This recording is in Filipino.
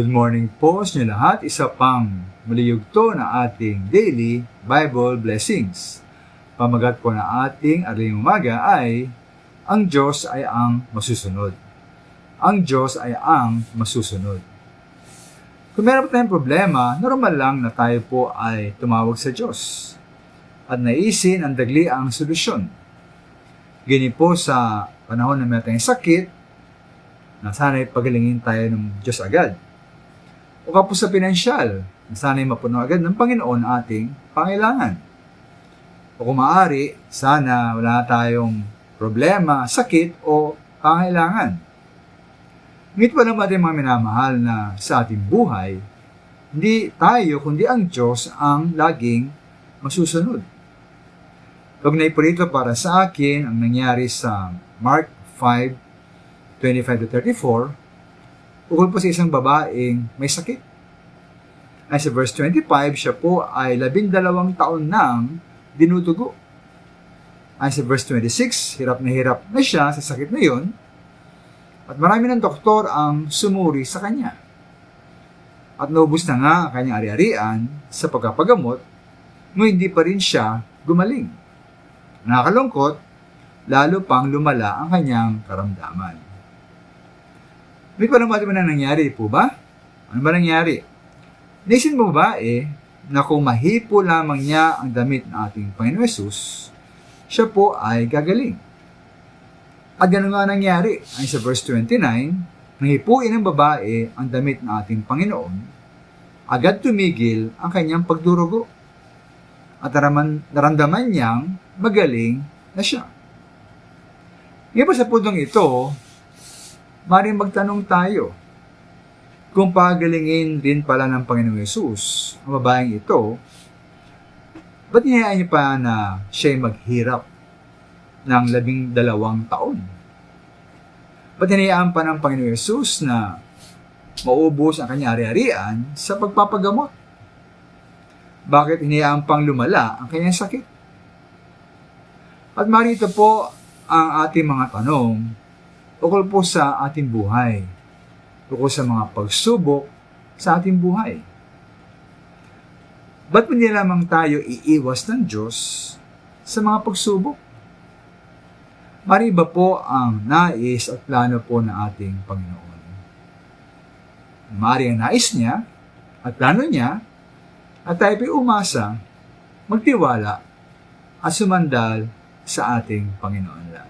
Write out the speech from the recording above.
Good morning po sa inyo lahat. Isa pang maliyugto na ating daily Bible blessings. Pamagat po na ating araling umaga ay ang Diyos ay ang masusunod. Ang Diyos ay ang masusunod. Kung meron po tayong problema, normal lang na tayo po ay tumawag sa Diyos at naisin ang dagli ang solusyon. Gini po sa panahon na meron tayong sakit, na sana'y pagalingin tayo ng Diyos agad. O kapos sa pinansyal, na sana'y mapuno agad ng Panginoon ating pangailangan. O kung maaari, sana wala tayong problema, sakit o pangailangan. Ngunit pa naman ating mga minamahal na sa ating buhay, hindi tayo kundi ang Diyos ang laging masusunod. Kaugnay po rito para sa akin ang nangyari sa Mark 5, 25 to 34, ukol po sa isang babaeng may sakit. Ay sa verse 25, siya po ay labindalawang taon nang dinutugo. Ay sa verse 26, hirap na hirap na siya sa sakit na yon. At marami ng doktor ang sumuri sa kanya. At naubos na nga ang kanyang ari-arian sa pagkapagamot, ngunit hindi pa rin siya gumaling. Nakakalungkot, lalo pang lumala ang kanyang karamdaman. May pa naman na nangyari po ba? Ano ba nangyari? Naisin mo ba eh, na kung mahipo lamang niya ang damit ng ating Panginoon Yesus, siya po ay gagaling. At ganun nga nangyari, ay sa verse 29, nahipuin ng babae ang damit ng ating Panginoon, agad tumigil ang kanyang pagdurugo. At naraman, naramdaman niyang magaling na siya. Ngayon sa puntong ito, maring magtanong tayo kung pagalingin din pala ng Panginoong Yesus ang babaeng ito, ba't niyayaan niya pa na siya'y maghirap ng labing dalawang taon? Ba't hinayaan pa ng Panginoong Yesus na maubos ang kanyang ari-arian sa pagpapagamot? Bakit hinayaan pang lumala ang kanyang sakit? At marito po ang ating mga tanong ukol po sa ating buhay, ukol sa mga pagsubok sa ating buhay. Ba't hindi lamang tayo iiwas ng Diyos sa mga pagsubok? Mariba po ang nais at plano po ng ating Panginoon. Mari ang nais niya at plano niya at tayo po'y umasa, magtiwala at sumandal sa ating Panginoon lamang.